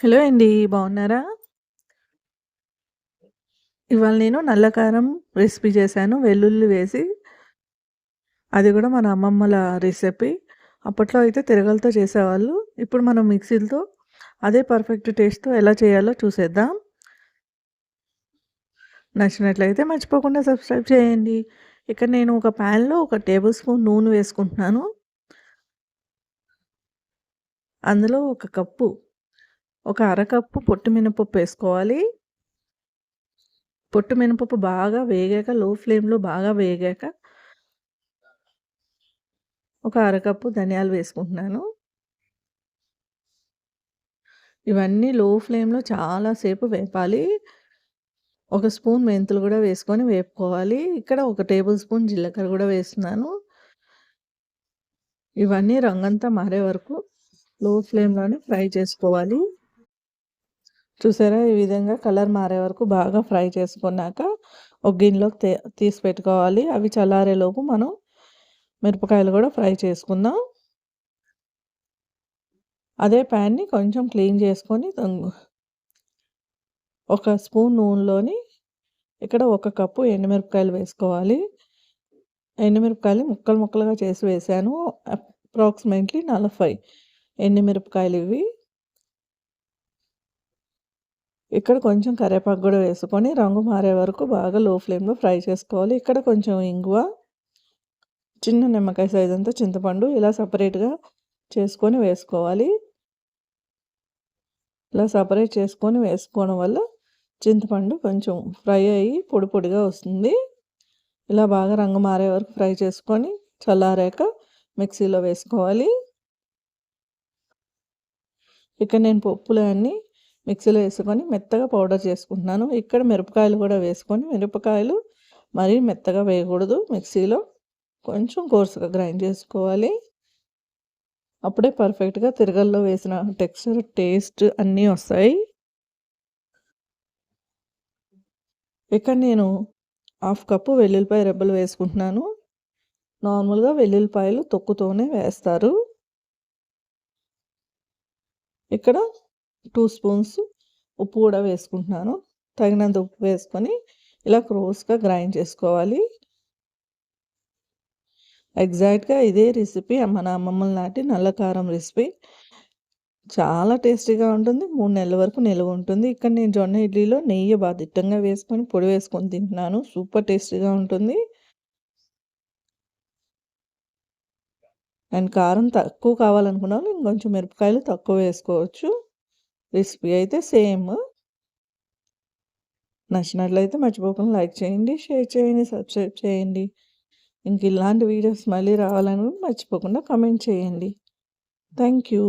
Hello అండి. బాగున్నారా? ఇవాళ నేను నల్లకారం రెసిపీ చేశాను. వెల్లుల్లి వేసి. అది కూడా మన అమ్మమ్మల రెసిపీ. అప్పట్లో అయితే తిరగలతో చేసేవాళ్ళు. ఇప్పుడు మనం మిక్సీలతో అదే పర్ఫెక్ట్ టేస్ట్‌తో ఎలా చేయాలో చూసేద్దాం. నచ్చినట్లయితే మర్చిపోకుండా సబ్స్క్రైబ్ చేయండి. ఇక్కడ నేను ఒక ప్యాన్‌లో ఒక టేబుల్ స్పూన్ నూనె వేసుకుంటున్నాను. అందులో ఒక కప్పు, ఒక అరకప్పు పొట్టు మినపప్పు వేసుకోవాలి. పొట్టు మినపప్పు బాగా వేగాక లో ఫ్లేమ్‌లో బాగా వేగాక ఒక అరకప్పు ధనియాలు వేసుకుంటున్నాను. ఇవన్నీ లో ఫ్లేమ్‌లో చాలా సేపు వేపాలి. ఒక స్పూన్ మెంతులు కూడా వేసుకొని వేపుకోవాలి. ఇక్కడ ఒక టేబుల్ స్పూన్ జీలకర్ర కూడా వేస్తున్నాను. ఇవన్నీ రంగంతా మారే వరకు లో ఫ్లేమ్‌లోనే ఫ్రై చేసుకోవాలి. చూసారా? ఈ విధంగా కలర్ మారే వరకు బాగా ఫ్రై చేసుకున్నాక ఒక గిన్నెలోకి తీసి పెట్టుకోవాలి. అవి చల్లారేలోపు మనం మిరపకాయలు కూడా ఫ్రై చేసుకుందాం. అదే ప్యాన్‌ని కొంచెం క్లీన్ చేసుకొని ఒక స్పూన్ నూనెలోని ఇక్కడ ఒక కప్పు ఎండుమిరపకాయలు వేసుకోవాలి. ఎండుమిరపకాయలు ముక్కలు ముక్కలుగా చేసి వేసాను. అప్రాక్సిమేట్‌లీ 40 ఎండుమిరపకాయలు ఇవి. ఇక్కడ కొంచెం కరివేపాకు కూడా వేసుకొని రంగు మారే వరకు బాగా లో ఫ్లేమ్‌లో ఫ్రై చేసుకోవాలి. ఇక్కడ కొంచెం ఇంగువ, చిన్న నిమ్మకాయ సైజ్ అంతా చింతపండు ఇలా సపరేట్గా చేసుకొని వేసుకోవాలి. ఇలా సపరేట్ చేసుకొని వేసుకోవడం వల్ల చింతపండు కొంచెం ఫ్రై అయ్యి పొడి పొడిగా వస్తుంది. ఇలా బాగా రంగు మారే వరకు ఫ్రై చేసుకొని చల్లారాక మిక్సీలో వేసుకోవాలి. ఇక్కడ నేను పప్పులన్నీ మిక్సీలో వేసుకొని మెత్తగా పౌడర్ చేసుకుంటున్నాను. ఇక్కడ మిరపకాయలు కూడా వేసుకొని మిరపకాయలు మరీ మెత్తగా వేయకూడదు మిక్సీలో. కొంచెం కోర్సుగా గ్రైండ్ చేసుకోవాలి. అప్పుడే పర్ఫెక్ట్‌గా తిరగల్లో వేసిన టెక్స్చర్, టేస్ట్ అన్నీ వస్తాయి. ఇక్కడ నేను హాఫ్ కప్పు వెల్లుల్లిపాయ రెబ్బలు వేసుకుంటున్నాను. నార్మల్‌గా వెల్లుల్లిపాయలు తొక్కుతోనే వేస్తారు. ఇక్కడ టూ స్పూన్స్ ఉప్పు కూడా వేసుకుంటున్నాను. తగినంత ఉప్పు వేసుకొని ఇలా క్రోస్‌గా గ్రైండ్ చేసుకోవాలి. ఎగ్జాక్ట్‌గా ఇదే రెసిపీ మన అమ్మమ్మల నాటి నల్ల కారం రెసిపీ. చాలా టేస్టీగా ఉంటుంది. మూడు నెలల వరకు నిల్వ ఉంటుంది. ఇక్కడ నేను జొన్న ఇడ్లీలో నెయ్యి బాగా దిట్టంగా వేసుకొని పొడి వేసుకొని తింటున్నాను. సూపర్ టేస్టీగా ఉంటుంది. అండ్ కారం తక్కువ కావాలనుకున్నాను ఇంకొంచెం మిరపకాయలు తక్కువ వేసుకోవచ్చు. రెసిపీ అయితే సేమ్. నచ్చినట్లయితే మర్చిపోకుండా లైక్ చేయండి, షేర్ చేయండి, సబ్స్క్రైబ్ చేయండి. ఇంక ఇలాంటి వీడియోస్ మళ్ళీ రావాలని మర్చిపోకుండా కామెంట్ చేయండి. Thank you.